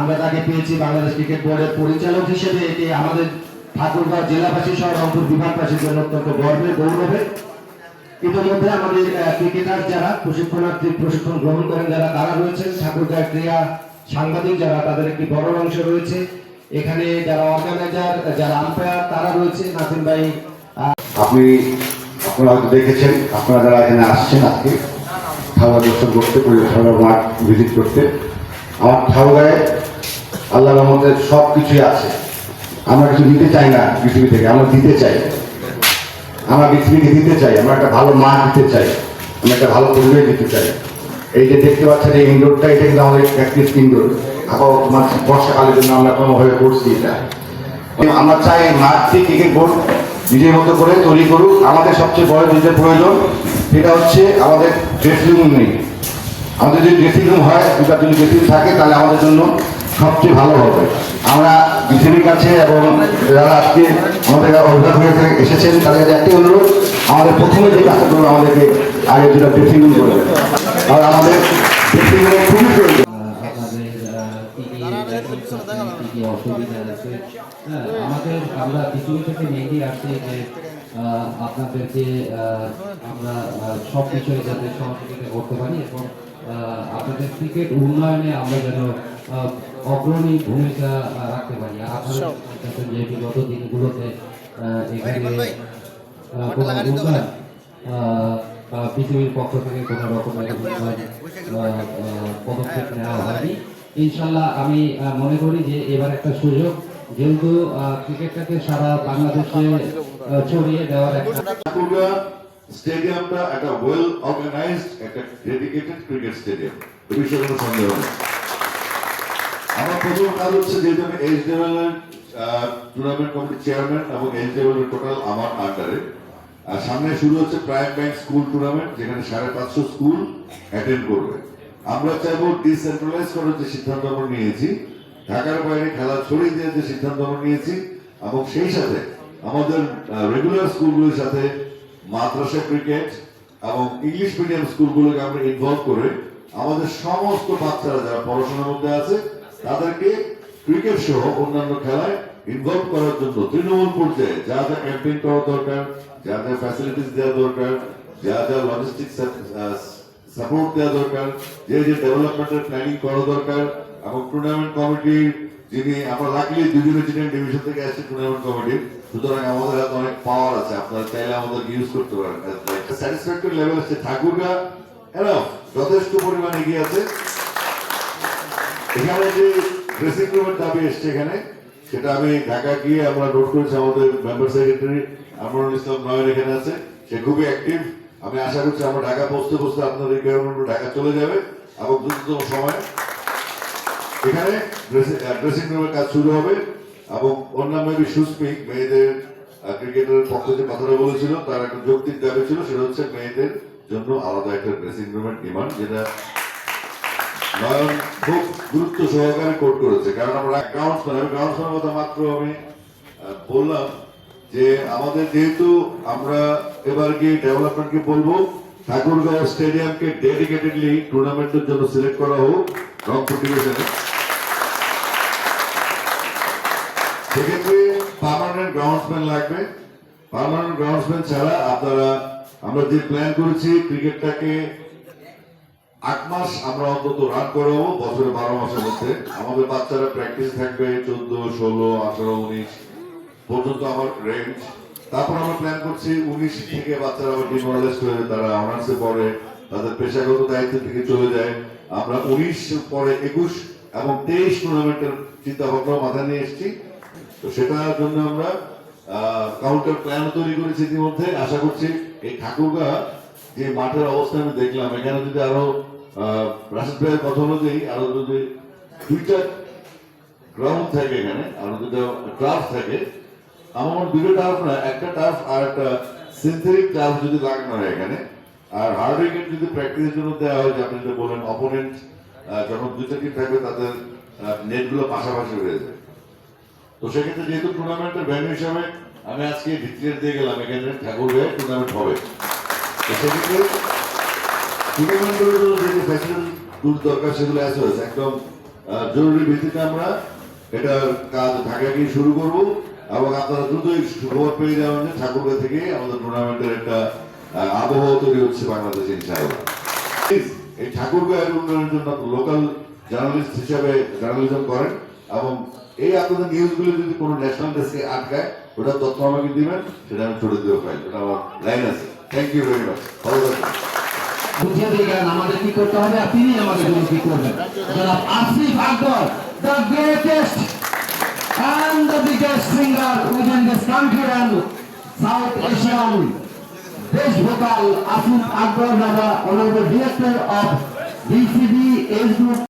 আমরা তাকে পেয়েছি বাংলাদেশ ক্রিকেট বোর্ডের পরিচালক হিসেবে। এটি আমাদের ঠাকুরগাঁও জেলাবাসী সহ রংপুর বিভাগবাসীর জন্য অত্যন্ত গর্বের গৌরবের। ইতিমধ্যে আমাদের ক্রিকেটার যারা, প্রশিক্ষণার্থী প্রশিক্ষণ গ্রহণ করেন যারা, তারা রয়েছেন ঠাকুরগাঁও ক্রীড়া সাংবাদিক যারা, তাদের একটি বড় অংশ রয়েছে। এখানে যারা অর্গানাইজার যারা আম্পায়ার তারা রয়েছে। নাসিম ভাই আপনি, আপনারা হয়তো দেখেছেন, আপনারা যারা এখানে আসছেন আজকে খেলা দর্শন করতে খেলার মাঠ ভিজিট করতে, আমার ঠাউগায় আল্লাহ আমাদের সব কিছুই আছে। আমরা কিছু নিতে চাই না পৃথিবী থেকে, আমরা দিতে চাই। আমরা পৃথিবীকে দিতে চাই, আমরা একটা ভালো মা দিতে চাই, আমরা একটা ভালো পরিবেশ দিতে চাই। এই যে দেখতে পাচ্ছেন এই ইনডোরটা, এটা কিন্তু আমাদের প্র্যাকটিস ইনডোর আবার মানে বর্ষাকালের জন্য আমরা কোনোভাবে করছি এটা। আমরা চাই মাঠটি ক্রিকেট বোর্ড নিজের মতো করে তৈরি করুক। আমাদের সবচেয়ে বড় যেটা প্রয়োজন, সেটা হচ্ছে আমাদের ড্রেসিং রুম নেই। আমাদের যদি ড্রেসিং রুম হয় দুটা যদি ড্রেসিং থাকে, তাহলে আমাদের জন্য সবচেয়ে ভালো হবে। আমরা বিসিবির কাছে এবং যারা আজকে আমাদের অভিভাবক হয়ে এসেছেন তাদের কাছে একটি অনুরোধ, আমাদের প্রথমে যে কাজটা করব আমাদেরকে আগে দুটা ড্রেসিং রুম করবে আর আমাদের ড্রেসিং খুবই প্রয়োজন। হ্যাঁ আমাদের, আমরা পৃথিবী থেকে মেনলি আসছি যে আপনাদেরকে আমরা সব বিষয়ে যাতে সহযোগিতা করতে পারি এবং আপনাদের ক্রিকেট উন্নয়নে আমরা যেন অগ্রণী ভূমিকা রাখতে পারি। আপনারা যে বিগত দিনগুলোতে এখানে কোনো উন্নয়ন পৃথিবীর পক্ষ থেকে কোনো রকমের পদক্ষেপ নেওয়া হয়নি। ইনশাল্লাহ আমি মনে করি যে এবার একটা সুযোগ যেহেতু আহ, ক্রিকেটটাকে সারা বাংলাদেশে আহ, ছড়িয়ে দেওয়ার একটা স্টেডিয়ামটা একটা ওয়েল অর্গানাইজড একটা ডেডিকেটেড ক্রিকেট স্টেডিয়াম বিষয়ে কোনো সন্দেহ নেই। আমার প্রথম কাজ হচ্ছে যেহেতু আমি এইচ ডেভেলপমেন্ট টুর্নামেন্ট কমিটির চেয়ারম্যান এবং এইচ ডেভেলপমেন্ট টোটাল আমার আন্ডারে আর সামনে শুরু হচ্ছে প্রাইম ব্যাংক স্কুল টুর্নামেন্ট যেখানে সাড়ে পাঁচশো স্কুল অ্যাটেন্ড করবে। আমরা চাইব ডিসেন্ট্রালাইজ করার যে সিদ্ধান্ত আমরা নিয়েছি, ঢাকার বাইরে খেলা ছড়িয়ে দেওয়ার যে সিদ্ধান্ত আমরা নিয়েছি, এবং সেই সাথে আমাদের রেগুলার স্কুলগুলোর সাথে মাদ্রাসা ক্রিকেট এবং ইংলিশ মিডিয়াম স্কুলগুলোকে আমরা ইনভলভ করে আমাদের সমস্ত বাচ্চারা যারা পড়াশোনার মধ্যে আছে, তাদেরকে ক্রিকেট সহ অন্যান্য খেলায় ইনভলভ করার জন্য তৃণমূল পর্যায়ে যা যা ক্যাম্পেইন করা দরকার, যা যা ফ্যাসিলিটিস দেওয়া দরকার, যা যা লজিস্টিক সাপোর্ট দেওয়া দরকার, যে যে ডেভেলপমেন্টের প্ল্যানিং করা দরকার এবং টুর্নামেন্ট কমিটির যিনি আমরা লাকলি দুজনে ছিলেন ডিভিশন থেকে আসছে টুর্নামেন্ট কমিটির সুতরাং আমাদের হাতে অনেক পাওয়ার আছে। আপনারা চাইলে আমাদের ইউজ করতে পারেন। স্যাটিসফ্যাক্টরি লেভেল আছে ঠাকুরগা এরাও যথেষ্ট পরিমাণ এগিয়ে আছে। এখানে যে ড্রেসিং রুমের দাবি এসছে এখানে, সেটা আমি ঢাকা গিয়ে আমরা নোট করেছি আমাদের মেম্বার সেক্রেটারি আমরুল ইসলাম নয়ন এখানে আছে। সে খুবই অ্যাক্টিভ আমি আশা করছি আমরা ঢাকা পৌঁছতে পৌঁছতে রিকোয়ারমেন্ট ঢাকা চলে যাবে এবং দ্রুততম সময় এখানে ড্রেসিং রুমের কাজ শুরু হবে এবং অন্যান্য মেয়েদের ক্রিকেটের যে কথাটা বলেছিল, তার একটা যৌক্তিক দাবি ছিল, সেটা হচ্ছে মেয়েদের জন্য আলাদা একটা ড্রেসিং রুমের ডিমান্ড যেটা নয়ন খুব গুরুত্ব সহকারে করেছে। কারণ আমরা গ্রাউন্ডসম্যান গ্রাউন্ডসম্যানের কথা মাত্র আমি বললাম যে আমাদের যেহেতু আমরা এবার গিয়ে ডেভেলপমেন্টকে বলব, ঠাকুরগাঁও স্টেডিয়ামকে ডেডিকেটেডলি টুর্নামেন্টের জন্য সিলেক্ট করা হোক, রংপুর ডিভিশনে সেক্ষেত্রে পার্মানেন্ট গ্রাউন্ডসম্যান লাগবে। পার্মানেন্ট গ্রাউন্ডসম্যান ছাড়া আপনারা, আমরা যে প্ল্যান করেছি ক্রিকেটটাকে আট মাস আমরা অন্তত রান করাবো বছরে বারো মাসের মধ্যে। আমাদের বাচ্চারা প্র্যাকটিস থাকবে চোদ্দ, ষোলো, আঠারো, উনিশ পর্যন্ত আমার রেঞ্জ তারপর আমরা প্ল্যান করছি উনিশ থেকে বাচ্চারা আবার ডিমোরালাইজ হয়ে তারা অনার্সে পড়ে, তাদের পেশাগত দায়িত্ব থেকে চলে যায়। আমরা উনিশ পরে একুশ এবং তেইশ টুর্নামেন্টের চিন্তা ভাবনা মাথায় নিয়ে এসেছি। তো সেটার জন্য আমরা কাউন্টার প্ল্যান তৈরি করেছি ইতিমধ্যে। আশা করছি এই ঠাকুরগা যে মাঠের অবস্থা আমি দেখলাম, এখানে যদি আরও রাশিদ ভাইয়ের কথা অনুযায়ী আরও যদি দুইটা গ্রাউন্ড থাকে এখানে, আরও দুটো টার্ফ থাকে, আমার দুটো টার্ফ না, একটা টার্ফ আর একটা সিনথেটিক টার্ফ যদি লাগানো হয় এখানে, আর হার্ড উইকেট যদি প্র্যাকটিসের জন্য দেওয়া হয়, যে আপনি যেটা বলেন অপোনেন্ট যখন দুইটা টিম থাকবে, তাদের নেটগুলো পাশাপাশি হয়ে যায় তো সেক্ষেত্রে যেহেতু টুর্নামেন্টের ভ্যানু হিসাবে আমি আজকে ডিক্লেয়ার দিয়ে গেলাম, এখানে ঠাকুর হয়ে টুর্নামেন্ট হবে। তো সেক্ষেত্রে টুর্নামেন্টের যে দরকার সেগুলো আছে একদম জরুরি ভিত্তিতে আমরা কাজ ঢাকা গিয়ে শুরু এবং আপনারা দ্রুতই পেয়ে যাবেন যে থেকে আমাদের টুর্নামেন্টের একটা আবহাওয়া তৈরি হচ্ছে বাংলাদেশে, ইনশাআল্লাহ। এই ঠাকুরগাঁয়ের উন্নয়নের জন্য লোকাল জার্নালিস্ট হিসাবে জার্নালিজম করেন এবং এই আপনাদের নিউজগুলো যদি কোনো ন্যাশনাল ডেস্কে আটকায়, ওটা তথ্য আমাকে দিবেন, সেটা আমি ছড়ে দেবো ফাইল ওটা আমার লাইন আছে। থ্যাংক ইউ ভেরি মাচ ভালো থাকবেন। বুঝিয়ে দিয়ে আমাদের কি করতে হবে আর তিনি আমাদের জন্য কি করবেন? Asif Akbar the greatest